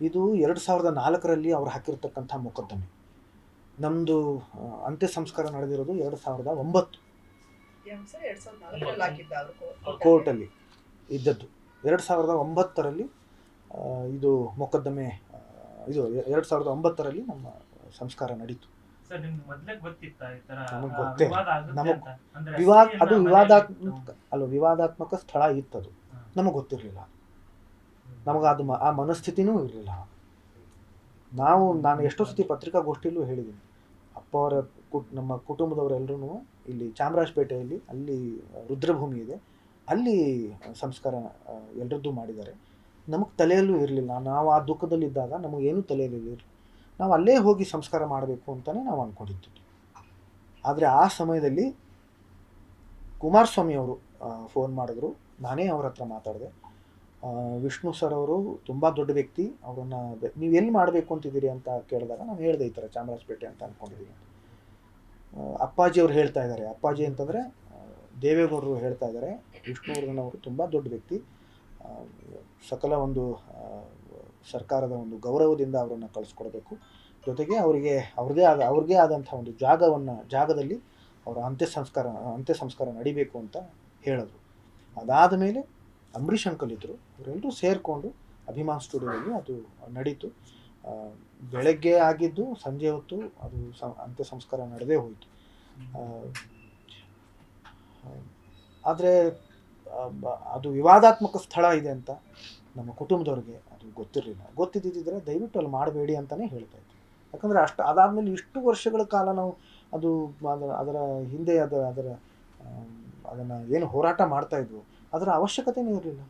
ಇದು ಎರಡು ಸಾವಿರದ ನಾಲ್ಕರಲ್ಲಿ ಅವ್ರು ಹಾಕಿರ್ತಕ್ಕಂಥ ಮೊಕದ್ದಮೆ. ನಮ್ಮದು ಅಂತ್ಯ ಸಂಸ್ಕಾರ ನಡೆದಿರೋದು ಎರಡು ಸಾವಿರದ ಒಂಬತ್ತು. ಕೋರ್ಟಲ್ಲಿ ಇದ್ದದ್ದು. ಎರಡು ಸಾವಿರದ ಒಂಬತ್ತರಲ್ಲಿ ಇದು ಮೊಕದ್ದಮೆ ಇದು ಎರಡು ಸಾವಿರದ ಒಂಬತ್ತರಲ್ಲಿ ನಮ್ಮ ಸಂಸ್ಕಾರ ನಡೀತು. ನಮಗೆ ನಿಮ್ಗೆ ಮೊದ್ಲೇ ಗೊತ್ತಿತ್ತ ಈ ತರ ನಮಗ್ ಗೊತ್ತೇ. ನಮಗೆ ವಿವಾದ ಅದು ವಿವಾದಾತ್ಮಕ. ಅಲ್ಲ ವಿವಾದಾತ್ಮಕ ಸ್ಥಳ ಇತ್ತದು. ನಮಗೆ ಗೊತ್ತಿರಲಿಲ್ಲ. ನಮಗೆ ಅದು ಆ ಮನಸ್ಥಿತಿನೂ ಇರಲಿಲ್ಲ. ನಾವು ನಾನು ಎಷ್ಟೋ ಸತಿ ಪತ್ರಿಕಾಗೋಷ್ಠಿಯಲ್ಲೂ ಹೇಳಿದ್ದೀನಿ. ಅಪ್ಪ ಅವರ ಕುಟ್, ನಮ್ಮ ಕುಟುಂಬದವರೆಲ್ಲರೂ ಇಲ್ಲಿ ಚಾಮರಾಜಪೇಟೆಯಲ್ಲಿ ಅಲ್ಲಿ ರುದ್ರಭೂಮಿ ಇದೆ. ಅಲ್ಲಿ ಸಂಸ್ಕಾರ ಎಲ್ಲರದ್ದು ಮಾಡಿದ್ದಾರೆ. ನಮಗೆ ತಲೆಯಲ್ಲೂ ಇರಲಿಲ್ಲ. ನಾವು ಆ ದುಃಖದಲ್ಲಿದ್ದಾಗ ನಮಗೇನು ತಲೆಯಲ್ಲಿ ನಾವು ಅಲ್ಲೇ ಹೋಗಿ ಸಂಸ್ಕಾರ ಮಾಡಬೇಕು ಅಂತಲೇ ನಾವು ಅಂದ್ಕೊಂಡಿದ್ದು ಆದರೆ ಆ ಸಮಯದಲ್ಲಿ ಕುಮಾರಸ್ವಾಮಿ ಅವರು ಫೋನ್ ಮಾಡಿದ್ರು. ನಾನೇ ಅವ್ರ ಹತ್ರ ಮಾತಾಡಿದೆ. ವಿಷ್ಣು ಸರ್ ಅವರು ತುಂಬ ದೊಡ್ಡ ವ್ಯಕ್ತಿ. ಅವರನ್ನು ನೀವು ಎಲ್ಲಿ ಮಾಡಬೇಕು ಅಂತಿದ್ದೀರಿ ಅಂತ ಕೇಳಿದಾಗ ನಾನು ಹೇಳಿದೆ ಈ ಥರ ಚಾಮರಾಜಪೇಟೆ ಅಂತ ಅಂದ್ಕೊಂಡಿದ್ದೀನಿ ಅಪ್ಪಾಜಿ ಅವ್ರು ಹೇಳ್ತಾ ಇದ್ದಾರೆ. ಅಪ್ಪಾಜಿ ಅಂತಂದರೆ ದೇವೇಗೌಡರು ಹೇಳ್ತಾ ಇದ್ದಾರೆ. ವಿಷ್ಣುವರ್ಧನ್ ತುಂಬ ದೊಡ್ಡ ವ್ಯಕ್ತಿ. ಸಕಲ ಒಂದು ಸರ್ಕಾರದ ಒಂದು ಗೌರವದಿಂದ ಅವರನ್ನು ಕಳಿಸ್ಕೊಡ್ಬೇಕು. ಜೊತೆಗೆ ಅವರಿಗೆ, ಅವ್ರದೇ ಆದ ಅವ್ರದೇ ಆದಂಥ ಒಂದು ಜಾಗವನ್ನು, ಜಾಗದಲ್ಲಿ ಅವರ ಅಂತ್ಯ ಸಂಸ್ಕಾರ ಅಂತ್ಯ ಸಂಸ್ಕಾರ ನಡಿಬೇಕು ಅಂತ ಹೇಳಿದ್ರು. ಅದಾದ ಮೇಲೆ ಅಂಬರೀಷ್ ಅಂಕಲ್ ಇದ್ದರು ಅವರೆಲ್ಲರೂ ಸೇರಿಕೊಂಡು ಅಭಿಮಾನ್ ಸ್ಟುಡಿಯೋದಲ್ಲಿ ಅದು ನಡೀತು. ಬೆಳಗ್ಗೆ ಆಗಿದ್ದು ಸಂಜೆ ಹೊತ್ತು ಅದು ಅಂತ್ಯ ಸಂಸ್ಕಾರ ನಡೆದೇ ಹೋಯಿತು. ಆದರೆ ಅದು ವಿವಾದಾತ್ಮಕ ಸ್ಥಳ ಇದೆ ಅಂತ ನಮ್ಮ ಕುಟುಂಬದವ್ರಿಗೆ ಅದು ಗೊತ್ತಿರಲಿಲ್ಲ. ಗೊತ್ತಿದ್ದಿದ್ರೆ ದಯವಿಟ್ಟು ಅಲ್ಲಿ ಮಾಡಬೇಡಿ ಅಂತಲೇ ಹೇಳ್ತಾ ಇದ್ದೆ ಯಾಕಂದರೆ ಅಷ್ಟು ಅದಾದಮೇಲೆ ಇಷ್ಟು ವರ್ಷಗಳ ಕಾಲ ನಾವು ಅದು, ಅದರ ಹಿಂದೆ ಅದರ ಅದರ ಅದನ್ನು ಏನು ಹೋರಾಟ ಮಾಡ್ತಾ ಇದ್ವು. ಅದರ ಅವಶ್ಯಕತೆನೇ ಇರಲಿಲ್ಲ.